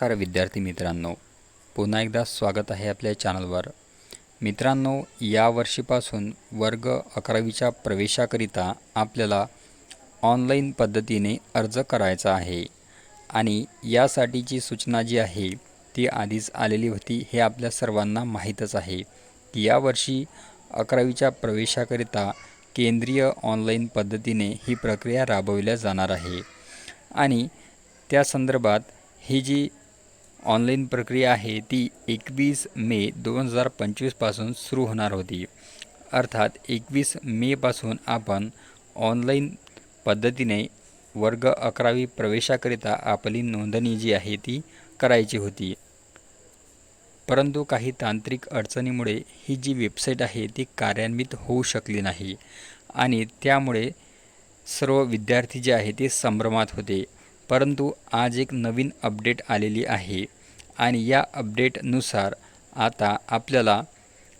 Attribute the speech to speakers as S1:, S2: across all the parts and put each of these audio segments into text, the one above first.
S1: नमस्कार विद्यार्थी मित्रांनो. पुन्हा एकदा स्वागत आहे आपल्या चॅनलवर. मित्रांनो या वर्षीपासून वर्ग अकरावीच्या प्रवेशाकरिता आपल्याला ऑनलाईन पद्धतीने अर्ज करायचा आहे. आणि यासाठीची सूचना जी आहे ती आधीच आलेली होती हे आपल्या सर्वांना माहीतच आहे की यावर्षी अकरावीच्या प्रवेशाकरिता केंद्रीय ऑनलाईन पद्धतीने ही प्रक्रिया राबविल्या जाणार आहे. आणि त्या संदर्भात ही जी ऑनलाईन प्रक्रिया आहे ती एकवीस मे दोन हजार पंचवीसपासून सुरू होणार होती. अर्थात एकवीस मेपासून आपण ऑनलाईन पद्धतीने वर्ग अकरावी प्रवेशाकरिता आपली नोंदणी जी आहे ती करायची होती. परंतु काही तांत्रिक अडचणीमुळे ही जी वेबसाईट आहे ती कार्यान्वित होऊ शकली नाही आणि त्यामुळे सर्व विद्यार्थी जे आहे ते संभ्रमात होते. परंतु आज एक नवीन अपडेट आलेली आहे आणि या अपडेटनुसार आता आपल्याला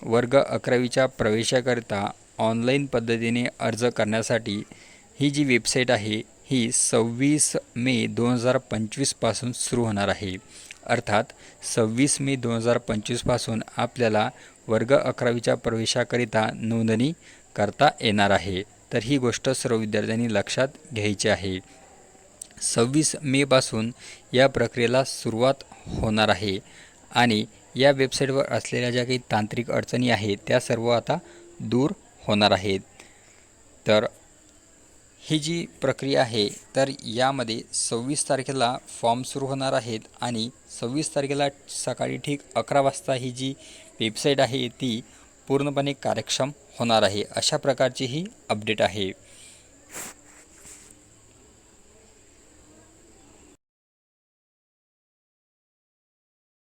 S1: वर्ग अकरावीच्या प्रवेशाकरिता ऑनलाईन पद्धतीने अर्ज करण्यासाठी ही जी वेबसाईट आहे ही सव्वीस मे दोन हजार पंचवीसपासून सुरू होणार आहे. अर्थात सव्वीस मे दोन हजार पंचवीसपासून आपल्याला वर्ग अकरावीच्या प्रवेशाकरिता नोंदणी करता येणार आहे. तर ही गोष्ट सर्व विद्यार्थ्यांनी लक्षात घ्यायची आहे. सव्वीस मेपासून या प्रक्रियेला सुरुवात होणार आहे. आणि या वेबसाईटवर असलेल्या ज्या काही तांत्रिक अडचणी आहेत त्या सर्व आता दूर होणार आहेत. तर ही जी प्रक्रिया आहे तर यामध्ये सव्वीस तारखेला फॉर्म सुरू होणार आहेत आणि सव्वीस तारखेला सकाळी ठीक अकरा वाजता ही जी वेबसाईट आहे ती पूर्णपणे कार्यक्षम होणार आहे. अशा प्रकारची ही अपडेट आहे.